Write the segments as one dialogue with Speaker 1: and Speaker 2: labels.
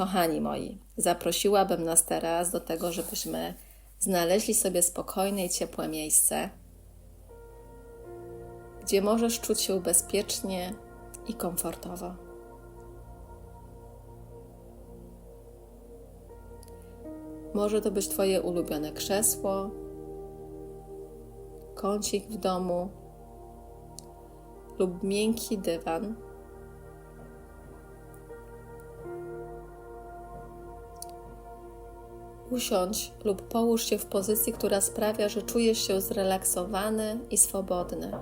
Speaker 1: Kochani moi, zaprosiłabym nas teraz do tego, żebyśmy znaleźli sobie spokojne i ciepłe miejsce, gdzie możesz czuć się bezpiecznie i komfortowo. Może to być Twoje ulubione krzesło, kącik w domu lub miękki dywan. Usiądź lub połóż się w pozycji, która sprawia, że czujesz się zrelaksowany i swobodny.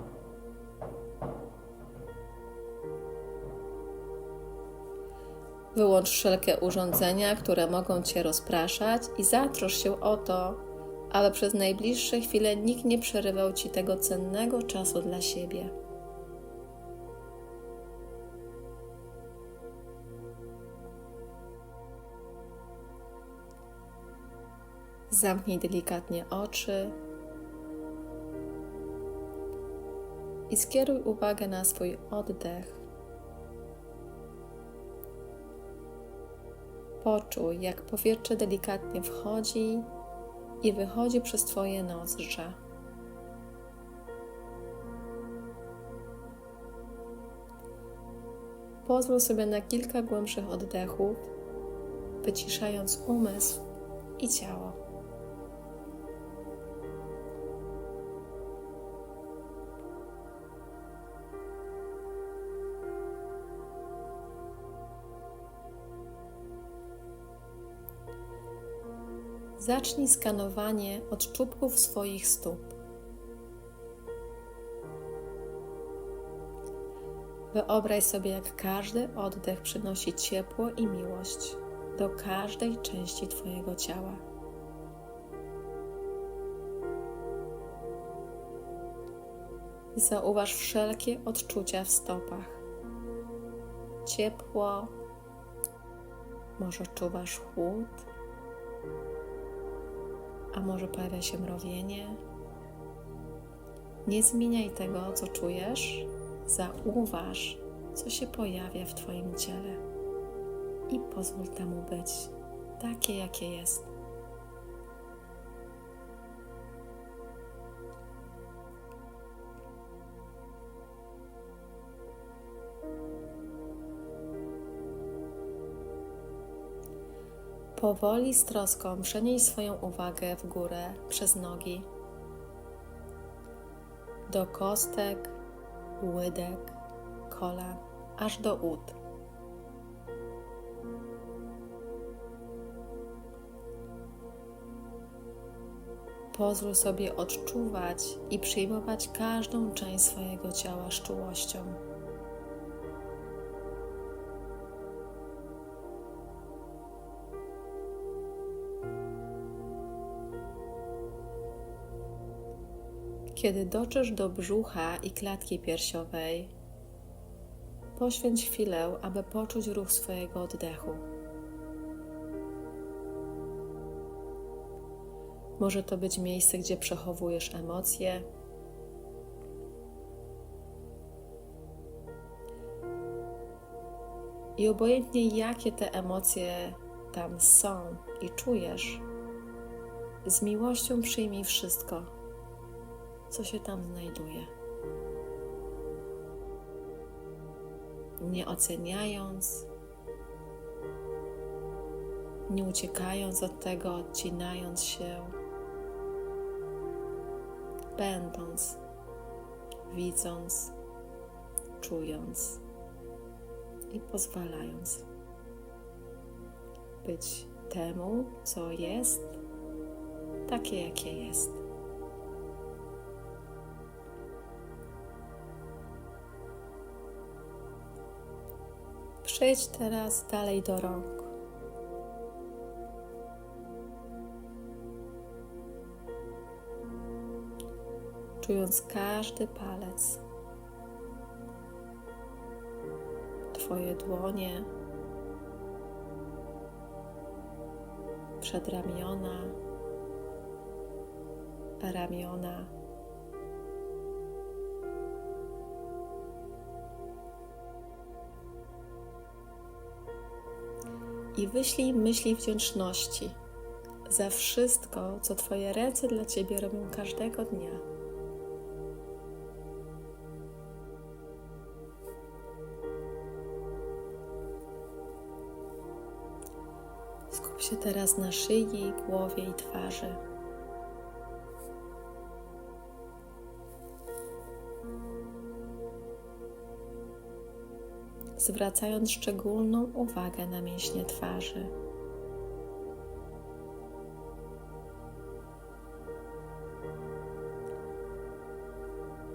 Speaker 1: Wyłącz wszelkie urządzenia, które mogą Cię rozpraszać i zatrosz się o to, aby przez najbliższe chwile nikt nie przerywał Ci tego cennego czasu dla siebie. Zamknij delikatnie oczy i skieruj uwagę na swój oddech. Poczuj, jak powietrze delikatnie wchodzi i wychodzi przez Twoje nozdrza. Pozwól sobie na kilka głębszych oddechów, wyciszając umysł i ciało. Zacznij skanowanie od czubków swoich stóp. Wyobraź sobie, jak każdy oddech przynosi ciepło i miłość do każdej części Twojego ciała. Zauważ wszelkie odczucia w stopach. Ciepło, może czuwasz chłód, a może pojawia się mrowienie. Nie zmieniaj tego, co czujesz, zauważ, co się pojawia w Twoim ciele i pozwól temu być takie, jakie jest. Powoli z troską przenieś swoją uwagę w górę przez nogi do kostek, łydek, kolan, aż do ud. Pozwól sobie odczuwać i przyjmować każdą część swojego ciała z czułością. Kiedy dotrzesz do brzucha i klatki piersiowej, poświęć chwilę, aby poczuć ruch swojego oddechu. Może to być miejsce, gdzie przechowujesz emocje. I obojętnie jakie te emocje tam są i czujesz, z miłością przyjmij wszystko co się tam znajduje. Nie oceniając, nie uciekając od tego, odcinając się, będąc, widząc, czując i pozwalając być temu, co jest, takie, jakie jest. Przejdź teraz dalej do rąk. Czując każdy palec, Twoje dłonie, przedramiona, ramiona i wyślij myśli wdzięczności za wszystko, co Twoje ręce dla Ciebie robią każdego dnia. Skup się teraz na szyi, głowie i twarzy. Zwracając szczególną uwagę na mięśnie twarzy.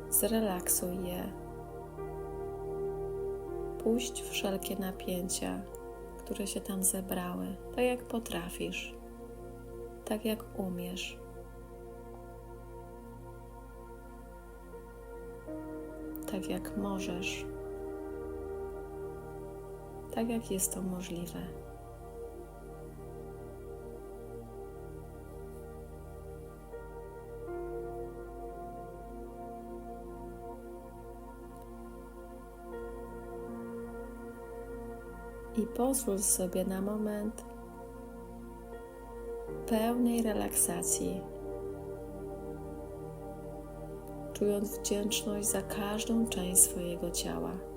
Speaker 1: Zrelaksuj je. Puść wszelkie napięcia, które się tam zebrały, tak jak potrafisz, tak jak umiesz. Tak jak możesz, tak jak jest to możliwe. i pozwól sobie na moment pełnej relaksacji, czując wdzięczność za każdą część swojego ciała.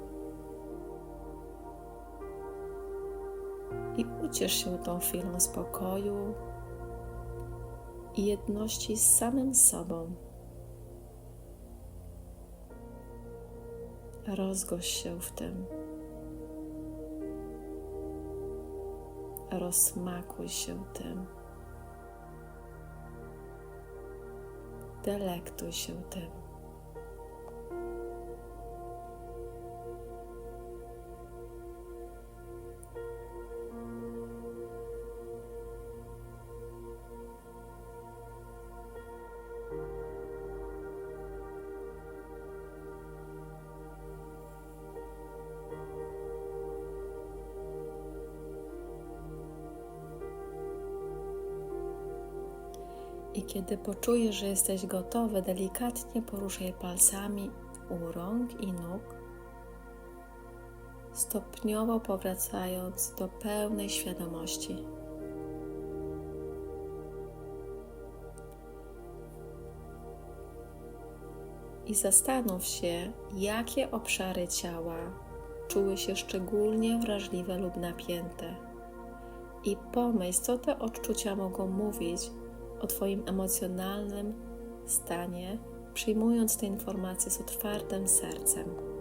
Speaker 1: I uciesz się tą chwilą spokoju i jedności z samym sobą. Rozgość się w tym. rozsmakuj się tym. Delektuj się tym. I kiedy poczujesz, że jesteś gotowy, delikatnie poruszaj palcami u rąk i nóg, stopniowo powracając do pełnej świadomości. I zastanów się, jakie obszary ciała czuły się szczególnie wrażliwe lub napięte. I pomyśl, co te odczucia mogą mówić o Twoim emocjonalnym stanie, przyjmując te informacje z otwartym sercem.